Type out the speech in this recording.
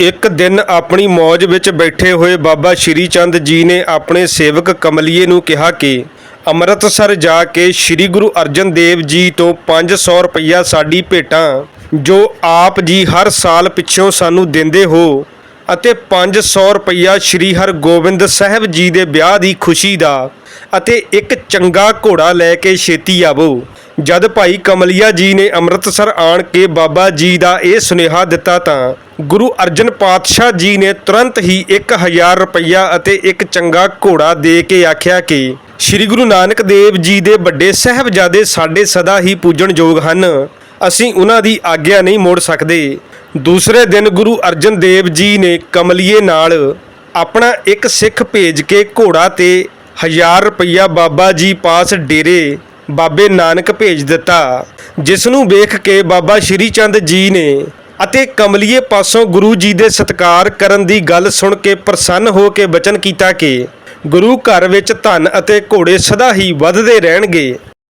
ਇੱਕ ਦਿਨ ਆਪਣੀ ਮੌਜ ਵਿੱਚ ਬੈਠੇ ਹੋਏ ਬਾਬਾ ਸ਼੍ਰੀ ਚੰਦ ਜੀ ਨੇ ਆਪਣੇ ਸੇਵਕ ਕਮਲੀਏ ਨੂੰ ਕਿਹਾ ਕਿ ਅੰਮ੍ਰਿਤਸਰ ਜਾ ਕੇ ਸ੍ਰੀ ਗੁਰੂ ਅਰਜਨ ਦੇਵ ਜੀ ਤੋਂ 500 ਰੁਪਈਆ ਸਾਡੀ ਭੇਟਾਂ, ਜੋ ਆਪ ਜੀ ਹਰ ਸਾਲ ਪਿੱਛੋਂ ਸਾਨੂੰ ਦਿੰਦੇ ਹੋ ਅਤੇ 500 ਰੁਪਈਆ ਸ੍ਰੀ ਹਰਗੋਬਿੰਦ ਸਾਹਿਬ ਜੀ ਦੇ ਵਿਆਹ ਦੀ ਖੁਸ਼ੀ ਦਾ ਅਤੇ ਇੱਕ ਚੰਗਾ ਘੋੜਾ ਲੈ ਕੇ ਛੇਤੀ ਆਵੋ। ਜਦ ਭਾਈ ਕਮਲੀਆ ਜੀ ਨੇ ਅੰਮ੍ਰਿਤਸਰ ਆਣ ਕੇ ਬਾਬਾ ਜੀ ਦਾ ਇਹ ਸੁਨੇਹਾ ਦਿੱਤਾ ਤਾਂ ਗੁਰੂ ਅਰਜਨ ਪਾਤਸ਼ਾਹ ਜੀ ਨੇ ਤੁਰੰਤ ਹੀ 1000 ਰੁਪਈਆ ਅਤੇ ਇੱਕ ਚੰਗਾ ਘੋੜਾ ਦੇ ਕੇ ਆਖਿਆ ਕਿ ਸ੍ਰੀ ਗੁਰੂ ਨਾਨਕ ਦੇਵ ਜੀ ਦੇ ਵੱਡੇ ਸਾਹਿਬਜ਼ਾਦੇ ਸਾਡੇ ਸਦਾ ਹੀ ਪੂਜਣਯੋਗ ਹਨ। ਅਸੀਂ ਉਹਨਾਂ ਦੀ ਆਗਿਆ ਨਹੀਂ ਮੋੜ ਸਕਦੇ। ਦੂਸਰੇ ਦਿਨ ਗੁਰੂ ਅਰਜਨ ਦੇਵ ਜੀ ਨੇ ਕਮਲੀਏ ਨਾਲ ਆਪਣਾ ਇੱਕ ਸਿੱਖ ਭੇਜ ਕੇ ਘੋੜਾ ਤੇ 1000 ਰੁਪਈਆ ਬਾਬਾ ਜੀ ਪਾਸ ਡੇਰੇ ਬਾਬੇ ਨਾਨਕ ਭੇਜ ਦਿੱਤਾ ਜਿਸ ਨੂੰ ਵੇਖ ਕੇ ਬਾਬਾ ਸ਼੍ਰੀ ਚੰਦ ਜੀ ਨੇ ਅਤੇ ਕਮਲੀਏ ਪਾਸੋਂ ਗੁਰੂ ਜੀ ਦੇ ਸਤਕਾਰ ਕਰਨ ਦੀ ਗੱਲ ਸੁਣ ਕੇ ਪ੍ਰਸੰਨ ਹੋ ਕੇ ਬਚਨ ਕੀਤਾ ਕਿ ਗੁਰੂ ਘਰ ਵਿੱਚ ਧਨ ਅਤੇ ਘੋੜੇ ਸਦਾ ਹੀ ਵੱਧਦੇ ਰਹਿਣਗੇ।